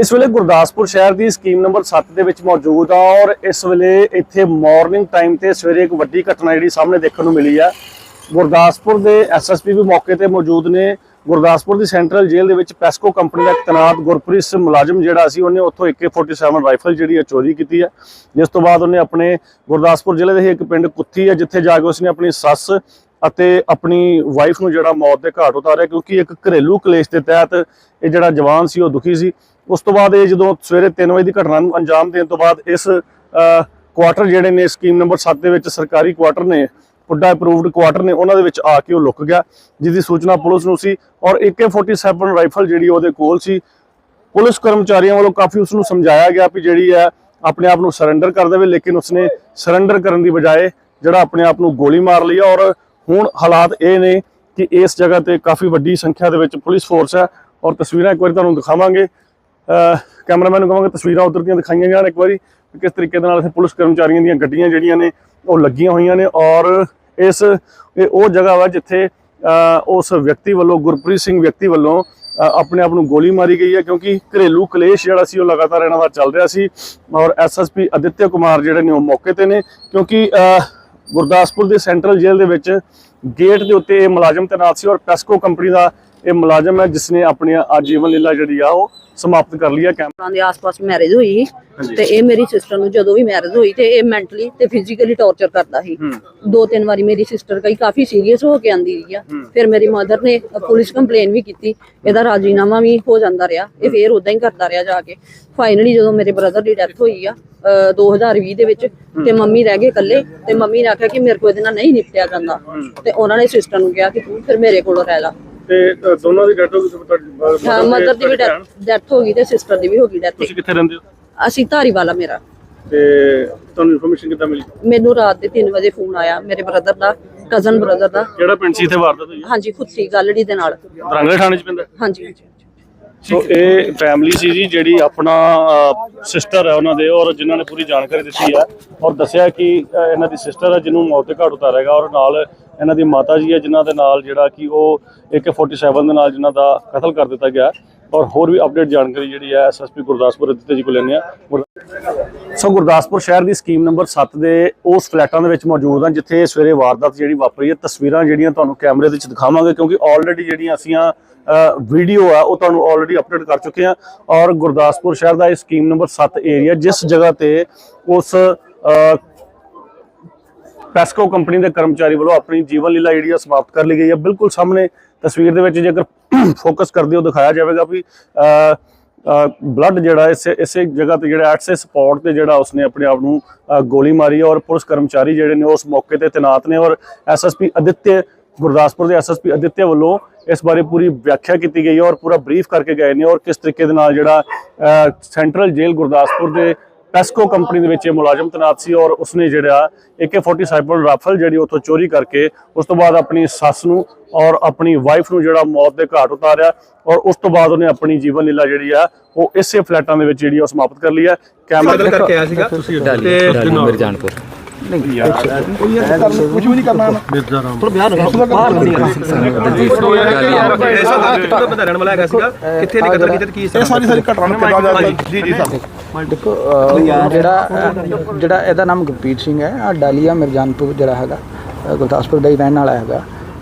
ਇਸ ਵੇਲੇ ਗੁਰਦਾਸਪੁਰ ਸ਼ਹਿਰ ਦੀ ਸਕੀਮ ਨੰਬਰ 7 ਦੇ ਵਿੱਚ ਮੌਜੂਦ ਆ ਔਰ ਇਸ ਵੇਲੇ ਇੱਥੇ ਮਾਰਨਿੰਗ ਟਾਈਮ ਤੇ ਸਵੇਰੇ ਇੱਕ ਵੱਡੀ ਘਟਨਾ ਜਿਹੜੀ ਸਾਹਮਣੇ ਦੇਖਣ ਨੂੰ ਮਿਲੀ ਆ। ਗੁਰਦਾਸਪੁਰ ਦੇ ਐਸਐਸਪੀ ਵੀ ਮੌਕੇ ਤੇ ਮੌਜੂਦ ਨੇ। ਗੁਰਦਾਸਪੁਰ ਦੀ ਸੈਂਟਰਲ ਜੇਲ੍ਹ ਦੇ ਵਿੱਚ ਪੈਸਕੋ ਕੰਪਨੀ ਦਾ ਇੱਕ ਤੈਨਾਤ ਗੁਰਪ੍ਰੀਤ ਮੁਲਾਜ਼ਮ ਜਿਹੜਾ ਸੀ, ਉਹਨੇ ਉੱਥੋਂ AK47 ਰਾਈਫਲ ਜਿਹੜੀ ਹੈ ਚੋਰੀ ਕੀਤੀ ਹੈ ਜਿਸ ਤੋਂ ਬਾਅਦ ਉਹਨੇ ਆਪਣੇ ਗੁਰਦਾਸਪੁਰ ਜ਼ਿਲ੍ਹੇ ਦੇ ਹੀ ਇੱਕ ਪਿੰਡ ਕੁੱਥੀ ਹੈ ਜਿੱਥੇ ਜਾ ਕੇ ਉਸਨੇ ਆਪਣੀ ਸੱਸ ਅਤੇ ਆਪਣੀ ਵਾਈਫ ਨੂੰ ਜਿਹੜਾ ਮੌਤ ਦੇ ਘਾਟ ਉਤਾਰਿਆ, ਕਿਉਂਕਿ ਇੱਕ ਘਰੇਲੂ ਕਲੇਸ਼ ਦੇ ਤਹਿਤ ਇਹ ਜਿਹੜਾ ਜਵਾਨ ਸੀ, ਉਹ ਦੁਖੀ ਸੀ। ਉਸ ਤੋਂ ਬਾਅਦ ਇਹ ਜਦੋਂ ਸਵੇਰੇ 3 ਵਜੇ ਦੀ ਘਟਨਾ ਨੂੰ ਅੰਜਾਮ ਦੇਣ ਤੋਂ ਬਾਅਦ ਇਸ ਕੁਆਟਰ ਜਿਹੜੇ ਨੇ ਸਕੀਮ ਨੰਬਰ 7 ਦੇ ਵਿੱਚ ਸਰਕਾਰੀ ਕੁਆਟਰ ਨੇ, ਪੁੱਡਾ ਅਪਰੂਵਡ ਕੁਆਟਰ ਨੇ, ਉਹਨਾਂ ਦੇ ਵਿੱਚ ਆ ਕੇ ਉਹ ਲੁਕ ਗਿਆ ਜਿਸ ਦੀ ਸੂਚਨਾ ਪੁਲਿਸ ਨੂੰ ਸੀ ਔਰ AK47 ਰਾਈਫਲ ਜਿਹੜੀ ਉਹਦੇ ਕੋਲ ਸੀ, ਪੁਲਿਸ ਕਰਮਚਾਰੀਆਂ ਵੱਲੋਂ ਕਾਫੀ ਉਸ ਨੂੰ ਸਮਝਾਇਆ ਗਿਆ ਵੀ ਜਿਹੜੀ ਹੈ ਆਪਣੇ ਆਪ ਨੂੰ ਸਰੈਂਡਰ ਕਰ ਦੇਵੇ, ਲੇਕਿਨ ਉਸਨੇ ਸਰੈਂਡਰ ਕਰਨ ਦੀ ਬਜਾਏ ਜਿਹੜਾ ਆਪਣੇ ਆਪ ਨੂੰ ਗੋਲੀ ਮਾਰ ਲਈ ਹੈ ਔਰ ਹੁਣ ਹਾਲਾਤ ਇਹ ਨੇ ਕਿ ਇਸ ਜਗ੍ਹਾ ਤੇ ਕਾਫੀ ਵੱਡੀ ਸੰਖਿਆ ਦੇ ਵਿੱਚ ਪੁਲਿਸ ਫੋਰਸ ਹੈ ਔਰ ਤਸਵੀਰਾਂ ਇੱਕ ਵਾਰੀ ਤੁਹਾਨੂੰ ਦਿਖਾਵਾਂਗੇ। ਕੈਮਰਾਮੈਨ ਨੂੰ ਕਹਾਂਗੇ ਤਸਵੀਰਾਂ ਉਧਰ ਦੀਆਂ ਦਿਖਾਈਆਂ ਜਾਣ ਇੱਕ ਵਾਰੀ ਕਿਸ ਤਰੀਕੇ ਦੇ ਨਾਲ ਇੱਥੇ ਪੁਲਿਸ ਕਰਮਚਾਰੀਆਂ ਦੀਆਂ ਗੱਡੀਆਂ ਜਿਹੜੀਆਂ ਨੇ ਉਹ ਲੱਗੀਆਂ ਹੋਈਆਂ ਨੇ ਔਰ ਇਸ ਇਹ ਉਹ ਜਗ੍ਹਾ ਵਾ ਜਿੱਥੇ ਉਸ ਵਿਅਕਤੀ ਵੱਲੋਂ, ਗੁਰਪ੍ਰੀਤ ਸਿੰਘ ਵਿਅਕਤੀ ਵੱਲੋਂ ਆਪਣੇ ਆਪ ਨੂੰ ਗੋਲੀ ਮਾਰੀ ਗਈ ਹੈ ਕਿਉਂਕਿ ਘਰੇਲੂ ਕਲੇਸ਼ ਜਿਹੜਾ ਸੀ ਉਹ ਲਗਾਤਾਰ ਇਹਨਾਂ ਦਾ ਚੱਲ ਰਿਹਾ ਸੀ ਔਰ ਐਸਐਸਪੀ ਅਦਿੱਤਿਆ ਕੁਮਾਰ ਜਿਹੜੇ ਨੇ ਉਹ ਮੌਕੇ ਤੇ ਨੇ ਕਿਉਂਕਿ ਗੁਰਦਾਸਪੁਰ ਦੇ ਸੈਂਟਰਲ ਜੇਲ੍ਹ ਦੇ ਵਿੱਚ ਗੇਟ ਦੇ ਉੱਤੇ ਇਹ ਮੁਲਾਜ਼ਮ ਤੈਨਾਤ ਸੀ ਔਰ ਪੈਸਕੋ ਕੰਪਨੀ ਦਾ ਇਹ ਮੁਲਾਜ਼ਮ ਹੈ ਜਿਸ ਨੇ ਆਪਣੀ ਆਜੀਵਨ ਲੀਲਾ ਜਿਹੜੀ ਆ ਉਹ ਸਮਾਪਤ ਕਰ ਲਈ ਹੈ ਕੈਂਪ ਸਾਲਾਂ ਦੇ ਆਸ-ਪਾਸ ਮੈਰਿਜ ਹੋਈ ਤੇ ਇਹ ਮੇਰੀ ਸਿਸਟਰ ਨੂੰ ਜਦੋਂ ਵੀ ਮੈਰਿਜ ਹੋਈ ਤੇ ਇਹ ਮੈਂਟਲੀ ਤੇ ਫਿਜ਼ੀਕਲੀ ਟੌਰਚਰ ਕਰਦਾ ਸੀ। ਦੋ ਤਿੰਨ ਵਾਰੀ ਮੇਰੀ ਸਿਸਟਰ ਕਈ ਕਾਫੀ ਸੀਰੀਅਸ ਹੋ ਕੇ ਆਂਦੀ ਰਹੀ ਆ। ਫਿਰ ਮੇਰੀ ਮਦਰ ਨੇ ਪੁਲਿਸ ਕੰਪਲੇਨ ਵੀ ਕੀਤੀ। ਇਹਦਾ ਰਾਜੀਨਾਮਾ ਵੀ ਹੋ ਜਾਂਦਾ ਰਿਹਾ। ਇਹ ਫੇਰ ਉਦਾਂ ਹੀ ਕਰਦਾ ਰਿਹਾ ਜਾ ਕੇ। ਫਾਈਨਲੀ ਜਦੋਂ ਮੇਰੇ ਬ੍ਰਦਰ ਦੀ ਡੈਥ ਹੋਈ ਆ ਅਹ 2020 ਦੇ ਵਿੱਚ ਤੇ ਮੰਮੀ ਰਹਿ ਗਏ ਇਕੱਲੇ ਤੇ ਮੰਮੀ ਨੇ ਆਖਿਆ ਕਿ ਮੇਰੇ ਕੋਲ ਇਹਦੇ ਨਾਲ ਨਹੀਂ ਨਿਪਟਿਆ ਜਾਂਦਾ। ਤੇ ਉਹਨਾਂ ਨੇ ਸਿਸਟਰ ਨੂੰ ਕਿਹਾ ਕਿ ਤੂੰ ਫਿਰ ਮੇਰੇ ਕੋਲੋਂ ਰਹਿ ਲਾ। ਤੇ ਅ, ਦੋਨਾਂ ਦੀ ਡੈਥ ਹੋ ਗਈ ਸੀ ਤੁਹਾਡੀ ਹਾਂ ਮਦਰ ਦੀ ਵੀ ਡੈਥ ਹੋ ਗਈ ਤੇ ਸਿਸਟਰ ਦੀ ਵੀ ਹੋ ਗਈ ਡੈਥ ਤੁਸੀਂ ਕਿੱਥੇ ਰਹਿੰਦੇ ਹੋ? ਅਸੀਂ ਧਾਰੀਵਾਲਾ ਮੇਰਾ। ਤੇ ਤੁਹਾਨੂੰ ਇਨਫੋਰਮੇਸ਼ਨ ਕਿੱਦਾਂ ਮਿਲੀ? ਮੈਨੂੰ ਰਾਤ ਦੇ 3 ਵਜੇ ਫੋਨ ਆਇਆ ਮੇਰੇ ਬ੍ਰਦਰ ਦਾ ਕਜ਼ਨ ਬ੍ਰਦਰ ਦਾ। ਕਿਹੜਾ ਪਿੰਡ ਸੀ ਇੱਥੇ ਵਾਰਦਾਤ ਹੋਈ? ਹੈ ਹਾਂਜੀ ਖੁੱਤੀ ਗਾਲੜੀ ਦੇ ਨਾਲ। ਦਰੰਗਲੇ ਥਾਣੇ 'ਚ ਪੈਂਦਾ? ਹਾਂਜੀ। ਹਾਂਜੀ ਸੋ ਇਹ ਫੈਮਿਲੀ ਸੀ ਜੀ ਜਿਹੜੀ ਆਪਣਾ ਸਿਸਟਰ ਹੈ ਉਹਨਾਂ ਦੇ ਔਰ ਜਿਨ੍ਹਾਂ ਨੇ ਪੂਰੀ ਜਾਣਕਾਰੀ ਦਿੱਤੀ ਹੈ ਔਰ ਦੱਸਿਆ ਕਿ ਅ, ਇਹਨਾਂ ਦੀ ਸਿਸਟਰ ਹੈ ਜਿਹਨੂੰ ਮੌਤ ਦੇ ਘਾਟ ਉਤਾਰੇਗਾ ਔਰ ਨਾਲ ਇਹਨਾਂ ਦੀ ਮਾਤਾ ਜੀ ਹੈ, ਜਿਨ੍ਹਾਂ ਦੇ ਨਾਲ ਜਿਹੜਾ ਕਿ ਉਹ AK47 ਦੇ ਨਾਲ ਜਿਨ੍ਹਾਂ ਦਾ ਕਤਲ ਕਰ ਦਿੱਤਾ ਗਿਆ ਔਰ ਹੋਰ ਵੀ ਅਪਡੇਟ ਜਾਣਕਾਰੀ ਜਿਹੜੀ ਹੈ ਐਸਐਸਪੀ ਗੁਰਦਾਸਪੁਰ ਦਿੱਤੇ ਜੀ ਕੋਲ ਲੈਣੇ ਆ ਸੋ ਗੁਰਦਾਸਪੁਰ ਸ਼ਹਿਰ ਦੀ ਸਕੀਮ ਨੰਬਰ 7 ਦੇ ਉਸ ਫਲੈਟਾਂ ਦੇ ਵਿੱਚ ਮੌਜੂਦ ਹਾਂ ਜਿੱਥੇ ਸਵੇਰੇ ਵਾਰਦਾਤ ਜਿਹੜੀ ਵਾਪਰੀ ਹੈ। ਤਸਵੀਰਾਂ ਜਿਹੜੀਆਂ ਤੁਹਾਨੂੰ ਕੈਮਰੇ ਦੇ ਵਿੱਚ ਦਿਖਾਵਾਂਗੇ, ਕਿਉਂਕਿ ਆਲਰੇਡੀ ਜਿਹੜੀਆਂ ਅਸੀਂ ਵੀਡੀਓ ਆ, ਉਹ ਤੁਹਾਨੂੰ ਆਲਰੇਡੀ ਅਪਡੇਟ ਕਰ ਚੁੱਕੇ ਹਾਂ। ਔਰ ਗੁਰਦਾਸਪੁਰ ਸ਼ਹਿਰ ਦਾ ਇਹ ਸਕੀਮ ਨੰਬਰ 7 ਏਰੀਆ ਜਿਸ ਜਗ੍ਹਾ ਤੇ ਉਸ ਪੈਸਕੋ ਕੰਪਨੀ ਦੇ ਕਰਮਚਾਰੀ ਵੱਲੋਂ ਆਪਣੀ ਜੀਵਨ ਲੀਲਾ ਜਿਹੜੀ ਆ ਸਮਾਪਤ ਕਰ ਲਈ ਗਈ ਹੈ ਬਿਲਕੁਲ ਸਾਹਮਣੇ ਤਸਵੀਰ ਦੇ ਵਿੱਚ ਜੇਕਰ ਫੋਕਸ ਕਰਦੇ ਹੋ, ਦਿਖਾਇਆ ਜਾਵੇਗਾ ਵੀ ਬਲੱਡ ਜਿਹੜਾ ਇਸੇ ਇਸੇ ਜਗ੍ਹਾ ਤੇ ਜਿਹੜਾ ਐਟਸੇ ਸਪੌਟ ਤੇ ਜਿਹੜਾ ਉਸਨੇ ਆਪਣੇ ਆਪ ਨੂੰ ਗੋਲੀ ਮਾਰੀ ਔਰ ਪੁਲਿਸ ਕਰਮਚਾਰੀ ਜਿਹੜੇ ਨੇ ਉਸ ਮੌਕੇ ਤੇ ਤੈਨਾਤ ਨੇ ਔਰ ਐਸਐਸਪੀ ਅਦਿੱਤਿਆ, ਗੁਰਦਾਸਪੁਰ ਦੇ ਐਸਐਸਪੀ ਅਦਿੱਤਿਆ ਵੱਲੋਂ ਇਸ ਬਾਰੇ ਪੂਰੀ ਵਿਆਖਿਆ ਕੀਤੀ ਗਈ ਹੈ ਔਰ ਪੂਰਾ ਬਰੀਫ ਕਰਕੇ ਗਏ ਨੇ ਔਰ ਕਿਸ ਤਰੀਕੇ ਦੇ ਨਾਲ ਜਿਹੜਾ ਸੈਂਟਰਲ ਜੇਲ੍ਹ ਗੁਰਦਾਸਪੁਰ ਦੇ ਪੈਸਕੋ ਕੰਪਨੀ ਦੇ ਵਿੱਚ ਇਹ ਮੁਲਾਜ਼ਮ ਤੈਨਾਤ ਸੀ ਔਰ ਉਸਨੇ ਜਿਹੜਾ AK47 ਰਾਫਲ ਜਿਹੜੀ ਉਥੋਂ ਚੋਰੀ ਕਰਕੇ ਉਸ ਤੋਂ ਬਾਅਦ ਆਪਣੀ ਸੱਸ ਨੂੰ ਔਰ ਆਪਣੀ ਵਾਈਫ ਨੂੰ ਜਿਹੜਾ ਮੌਤ ਦੇ ਘਾਟ ਉਤਾਰਿਆ ਔਰ ਉਸ ਤੋਂ ਬਾਅਦ ਉਹਨੇ ਆਪਣੀ ਜੀਵਨ ਲੀਲਾ ਜਿਹੜੀ ਆ ਉਹ ਇਸੇ ਫਲੈਟਾਂ ਦੇ ਵਿੱਚ ਜਿਹੜੀ ਆ ਉਹ ਸਮਾਪਤ ਕਰ ਲਈ ਹੈ ਕੈਮਰਾ ਕਰਕੇ ਆਇਆ ਸੀਗਾ ਤੁਸੀਂ ਡਾਲੀ ਡਾਲੀ ਇਹ ਸਾਰੀ ਸਾਰੀ ਘਟਨਾ ਨੂੰ ਜੀ ਜੀ ਦੇਖੋ ਜਿਹੜਾ ਜਿਹੜਾ ਇਹਦਾ ਨਾਮ ਗੁਰਪ੍ਰੀਤ ਸਿੰਘ ਹੈ ਆ ਡਾਲੀਆ ਮਿਰਜਾਨਪੁਰ ਜਿਹੜਾ ਹੈਗਾ ਗੁਰਦਾਸਪੁਰ ਦਾ ਹੀ ਰਹਿਣ ਵਾਲਾ ਹੈਗਾ।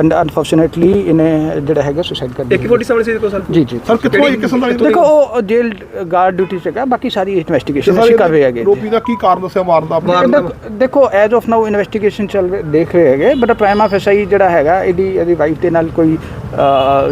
ਅਨਫੋਰਚੂਨੇਟਲੀ ਇਹਨੇ ਜਿਹੜਾ ਹੈਗਾ ਸੁਸਾਈਡ ਕਰ ਇੱਕ ਲਿਆ 47 ਸੀ ਦੇਖੋ ਸਰ ਜੀ ਜੀ ਸਰ ਕਿੱਥੋਂ ਇਹ ਕਿਸਮ ਦਾ ਦੇਖੋ ਉਹ ਜੇਲ ਗਾਰਡ ਡਿਊਟੀ ਹੈਗਾ ਬਾਕੀ ਸਾਰੀ ਇਨਵੈਸਟੀਗੇਸ਼ਨ ਅਸੀਂ ਕਰ ਰਹੇ ਹੈਗੇ ਰੋਪੀ ਦਾ ਕੀ ਕਾਰਨ ਦੱਸਿਆ ਮਾਰਨ ਦਾ ਆਪਣੇ ਦੇਖੋ- ਐਜ਼ ਆਫ ਨਾਓ ਇਨਵੈਸਟੀਗੇਸ਼ਨ ਚੱਲ ਰਹੀ ਦੇਖ ਰਹੇ ਹੈਗੇ ਬਟ ਪ੍ਰਾਈਮਾ ਫੈਸਾਈ ਜਿਹੜਾ ਹੈਗਾ ਇਹਦੀ ਇਹਦੀ ਵਾਈਫ ਦੇ ਨਾਲ ਕੋਈ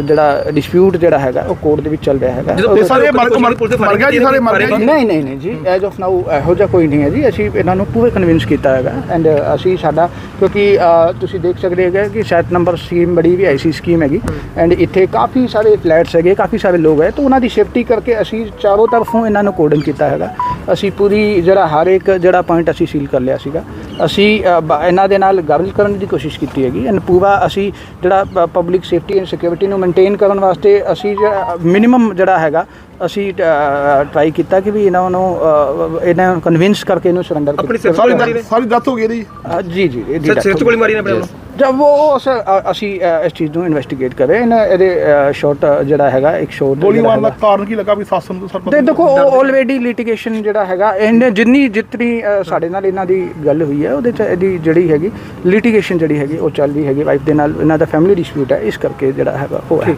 ਜਿਹੜਾ ਡਿਸਪਿਊਟ ਜਿਹੜਾ ਹੈਗਾ ਉਹ ਕੋਰਟ ਦੇ ਵਿੱਚ ਚੱਲ ਰਿਹਾ ਹੈਗਾ ਜਦੋਂ ਸਾਰੇ ਮਰ ਮਰ ਮਰ ਗਿਆ ਜੀ ਸਾਰੇ ਮਰ ਗਏ ਜੀ? ਨਹੀਂ ਨਹੀਂ ਨਹੀਂ ਜੀ ਐਜ਼ ਆਫ ਨਾਓ ਇਹੋ ਜਿਹਾ ਕੋਈ ਨਹੀਂ ਹੈ ਜੀ ਅਸੀਂ ਇਹਨਾਂ ਨੂੰ ਪੂਰੇ ਕਨਵਿੰਸ ਕੀਤਾ ਹੈਗਾ ਐਂਡ ਅਸੀਂ ਸਾਡਾ ਕਿਉਂਕਿ ਤੁਸੀਂ ਦੇਖ ਸਕਦੇ ਹੈਗੇ ਕਿ ਸੈਟ ਨੰਬਰ ਸਕੀਮ ਬੜੀ ਵੀ ਆਈਸੀ ਸਕੀਮ ਹੈਗੀ। ਐਂਡ ਇੱਥੇ ਕਾਫੀ ਸਾਰੇ ਫਲੈਟਸ ਹੈਗੇ ਕਾਫੀ ਸਾਰੇ ਲੋਕ ਹੈ ਤਾਂ ਉਹਨਾਂ ਦੀ ਸੇਫਟੀ ਕਰਕੇ ਅਸੀਂ ਚਾਰੋਂ ਤਰਫੋਂ ਇਹਨਾਂ ਨੂੰ ਕੋਡਨ ਕੀਤਾ ਹੈਗਾ। ਅਸੀਂ ਪੂਰੀ ਜਿਹੜਾ ਹਰ ਇੱਕ ਜਿਹੜਾ ਪੁਆਇੰਟ ਅਸੀਂ ਸੀਲ ਕਰ ਲਿਆ ਸੀਗਾ। ਅਸੀਂ ਇਹਨਾਂ ਦੇ ਨਾਲ ਗੱਲ ਕਰਨ ਦੀ ਕੋਸ਼ਿਸ਼ ਕੀਤੀ ਹੈਗੀ। ਐਂਡ ਪੂਰਾ ਅਸੀਂ ਜਿਹੜਾ ਪਬਲਿਕ ਸੇਫਟੀ ਐਂਡ ਸਿਕਿਉਰਿਟੀ ਨੂੰ ਮੇਨਟੇਨ ਕਰਨ ਵਾਸਤੇ ਅਸੀਂ ਮਿਨੀਮਮ ਜਿਹੜਾ ਹੈਗਾ ਅਸੀਂ ਟਰਾਈ ਕੀਤਾ ਕਿ ਵੀ ਇਹਨਾਂ ਨੂੰ ਇਹਨਾਂ ਨੂੰ ਕਨਵਿੰਸ ਕਰਕੇ ਇਹਨੂੰ ਸਰੈਂਡਰ ਆਪਣੀ ਸਿਰ ਸਾਰੀ ਡੈਥ ਹੋ ਗਈ ਇਹਦੀ? ਜੀ ਜੀ ਇਹਦੀ ਸਰ ਚ ਗੋਲੀ ਮਾਰੀ ਨੇ ਆਪਣੇ। ਜਦ ਉਹ ਅਸੀਂ ਅ, ਇਸ ਚੀਜ਼ ਨੂੰ ਇਨਵੈਸਟੀਗੇਟ ਕਰ। ਰਹੇ ਹਾਂ ਇਹਨਾਂ- ਇਹਦੇ ਸ਼ਾਰਟ ਜਿਹੜਾ ਹੈਗਾ ਇੱਕ ਸ਼ਾਰਟ ਗੋਲੀ ਮਾਰਨ ਦਾ ਕਾਰਨ ਕੀ ਲੱਗਾ ਵੀ ਸੱਸ ਨੂੰ ਤਾਂ ਤੇ ਦੇਖੋ ਆਲਰੇਡੀ ਲਿਟੀਗੇਸ਼ਨ ਜਿਹੜਾ ਹੈਗਾ ਇਹਨੇ ਜਿੰਨੀ ਜਿਤਨੀ ਅ, ਸਾਡੇ ਨਾਲ ਇਹਨਾਂ ਦੀ ਗੱਲ ਹੋਈ ਹੈ ਉਹਦੇ ਚ ਇਹਦੀ ਜਿਹੜੀ ਹੈਗੀ ਲਿਟੀਗੇਸ਼ਨ ਜਿਹੜੀ ਹੈਗੀ ਉਹ ਚੱਲ ਰਹੀ ਹੈਗੀ। ਵਾਈਫ ਦੇ ਨਾਲ ਇਹਨਾਂ ਦਾ ਫੈਮਿਲੀ ਡਿਸਪਿਊਟ ਹੈ ਇਸ ਕਰਕੇ ਜਿਹੜਾ ਹੈਗਾ ਉਹ ਹੈ।